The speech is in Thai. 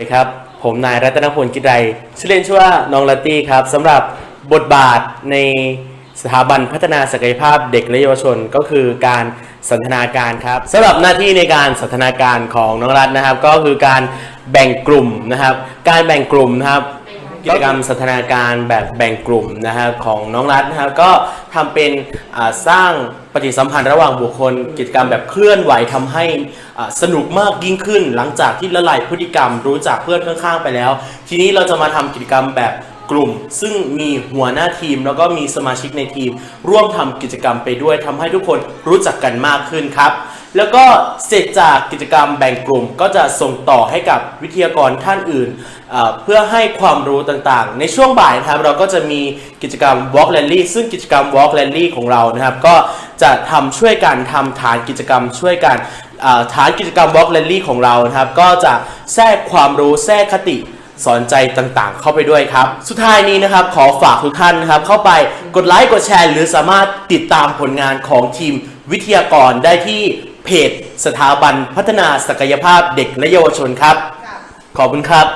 สวัสดีครับผมนายรัตนพลกิจไรชื่อเล่นชื่อว่าน้องลัตตี้ครับสำหรับบทบาทในสถาบันพัฒนาศักยภาพเด็กและเยาวชนก็คือการสันทนาการครับสำหรับหน้าที่ในการสันทนาการของน้องรัตนะครับ ก็คือการแบ่งกลุ่มนะครับ การแบ่งกลุ่มนะครับ กิจกรรมสันทนาการแบบแบ่งกลุ่มนะครับของน้องรัฐนะครับก็ทำเป็นอ่าสร้างปฏิสัมพันธ์ระหว่างบุคคล กิจกรรมแบบเคลื่อนไหวทำให้อ่าสนุกมากยิ่งขึ้น หลังจากที่ละลายพฤติกรรมรู้จักเพื่อนข้างๆไปแล้ว ทีนี้เราจะมาทำกิจกรรมแบบกลุ่ม ซึ่งมีหัวหน้าทีมแล้วก็มีสมาชิกในทีม ร่วมทำกิจกรรมไปด้วยทำให้ทุกคนรู้จักกันมากขึ้นครับ แล้วก็เสร็จจากกิจกรรมแบ่งกลุ่มก็จะส่งต่อให้กับวิทยากรท่านอื่น เพื่อให้ความรู้ต่างๆ ในช่วงบ่ายนะครับเราก็จะมีกิจกรรม Walk Rally ซึ่งกิจกรรม Walk Rally ของเรานะครับ ก็จะทำช่วยกันทำฐานกิจกรรมช่วยกันฐานกิจกรรม Walk Rally ของเรานะครับ ก็จะแทรกความรู้แทรกคติสอนใจต่างๆ เข้าไปด้วยครับ สุดท้ายนี้นะครับขอฝากทุกท่านนะครับ เข้าไปกดไลค์กดแชร์ หรือสามารถติดตามผลงานของทีมวิทยากรได้ที่ จ สถาบันพัฒนาศักยภาพเด็กและเยาวชนครับ ขอบคุณครับ